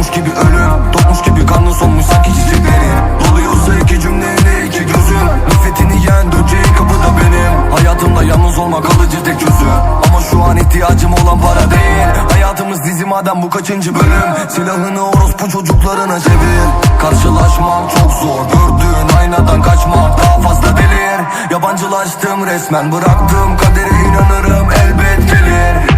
yokmuş gibi ölüm Tokmuş gibi karnın sonmuş sanki çiçeklerin Doluyorsa iki cümleyle iki gözüm. Nefretini yen döneceğin kapıda benim. Hayatımda yalnız olmak kalıcı tek çözüm. Ama şu an ihtiyacım olan para değil. Hayatımız dizi madem bu kaçıncı bölüm? Silahını orospu çocuklarına çevir. Karşılaşmak çok zor Gördüğün aynadan kaçmak daha fazla delir. Yabancılaştım resmen Bıraktığım kadere inanırım elbet gelir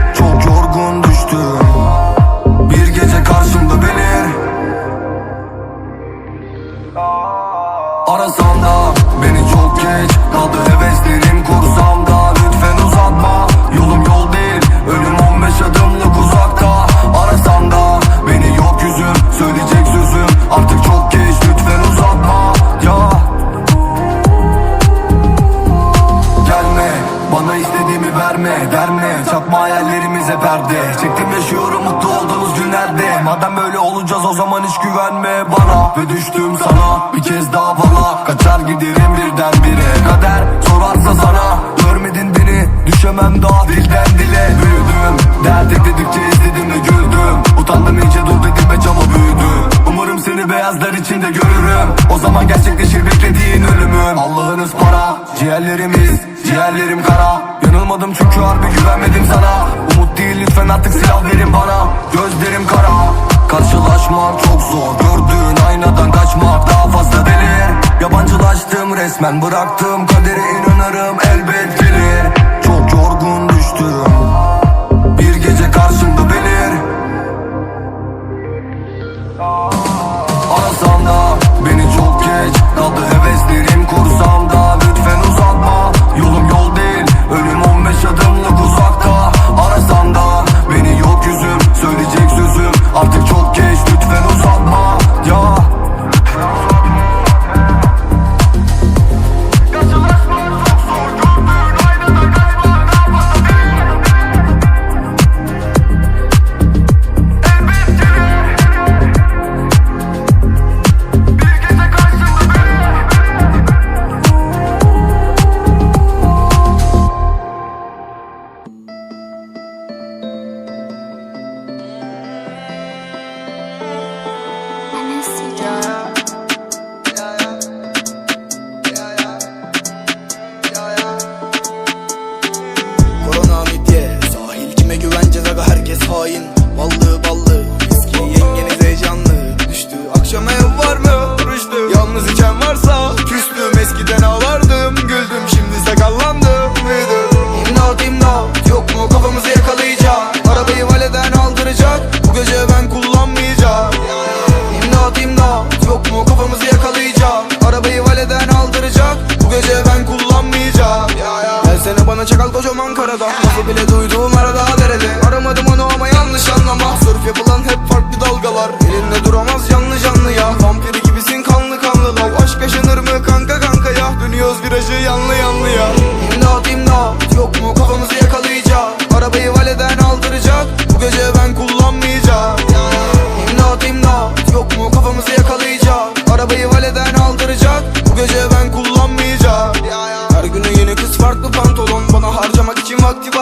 istediğimi verme Derme çakma hayallerimize perde. Çektim yaşıyorum mutlu olduğumuz günlerde. Madem böyle olacağız o zaman hiç güvenme bana. Ve düştüm sana bir kez daha bana. Kaçar giderim birden bire. Kader sorarsa sana Görmedin beni. Düşemem daha dilden dile. Büyüdüm dert ekledikçe izledim ve güldüm. Utandım iyice dur dedim ve cama büyüdüm Umarım seni beyazlar içinde görürüm. O zaman gerçekleşir beklediğin ölümüm. Allah'ınız para ciğerlerimiz Ciğerlerim kara Yanılmadım çünkü harbi güvenmedim sana. Umut değil lütfen artık silah verin bana. Gözlerim kara. Karşılaşmak çok zor. Gördüğün aynadan kaçmak daha fazla delir Yabancılaştım resmen Bıraktığım kadere inanırım elbet karada Lafı bile duyduğum arada derede. Aramadım onu ama yanlış anlama. Sörf yapılan hep farklı dalgalar. Elinde duramaz canlı canlı ya. Vampiri gibisin kanlı kanlı lav Aşk yaşanır mı kanka kanka ya? Dönüyoruz virajı yanlı yanlı ya. İmdat imdat. Yok mu? Kafamızı yakalayacak. Arabayı valeden aldıracak. Bu gece ben kullanmayacağım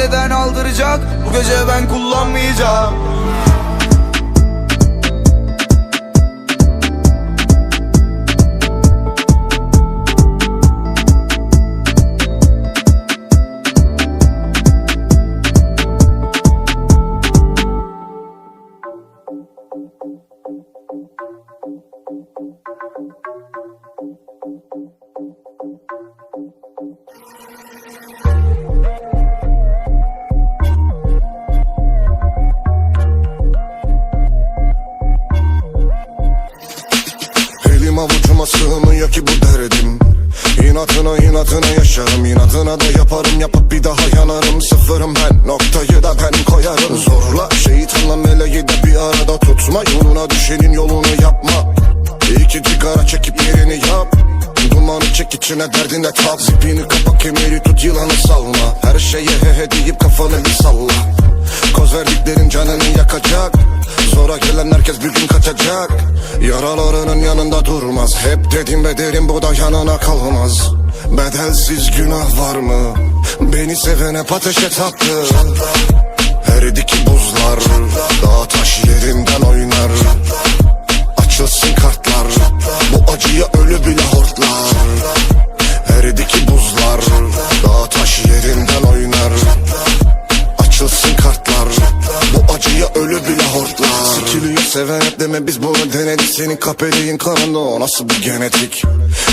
aileden aldıracak. Bu gece ben kullanmayacağım. Bitmiyor ki bu derdim. İnatına inatına yaşarım. İnatına da yaparım. Yapıp bir daha yanarım. Sıfırım ben. Noktayı da ben koyarım. Zorla şeytanla meleği de bir arada tutma. Yoluna düşenin yolunu yapma. İki sigara çekip yerini yap. Dumanı çek içine derdine tap. Zipini kapa kemeri tut yılanı salma. Her şeye he he deyip kafanı bir salla Koz verdiklerin canını yakacak. Zora gelen herkes bir gün kaçacak. Yaralarının yanında durmaz. Hep dedim ve derim bu da yanına kalmaz. Bedelsiz günah var mı? Beni seven hep ateşe taktı Eridi ki buzlar Dağ taş yerinden oynar. Açılsın kartlar Bu acıya ölü bile hortlar seven hep deme biz bunu denedik. Senin kapeliğin kanında o nasıl bir genetik?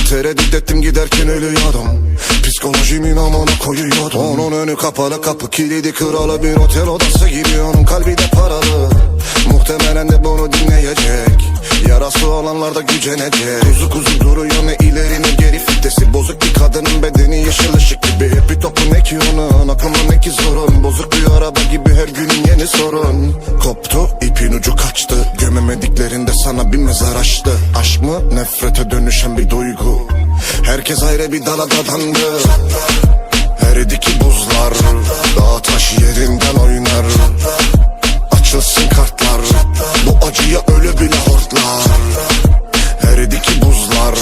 Tereddüt ettim giderken ölüyordum. Psikolojimin amına koyuyordum. Onun önü kapalı kapı kilidi kralı Bir otel odası gibi. Onun kalbi de paralı. Muhtemelen de bunu dinleyecek. Yarası olanlar da gücenecek. Kuzu kuzu duruyor ne ileri ne geri Kalitesi bozuk bir kadının bedeni yeşil ışık gibi. Hep bir topun eki onun aklıma ne ki sorun Bozuk bir araba gibi her gün yeni sorun. Koptu ipin ucu kaçtı. Gömemediklerinde sana bir mezar açtı. Aşk mı? Nefrete dönüşen bir duygu. Herkes ayrı bir dala dadandı. Eridiki buzlar Dağ taş yerinden oynar. Açılsın kartlar Bu acıya ölü bile hortlar. Eridiki buzlar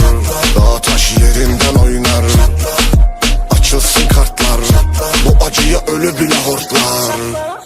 Yerimden oynar. Açılsın kartlar. Bu acıya ölü bile hortlar.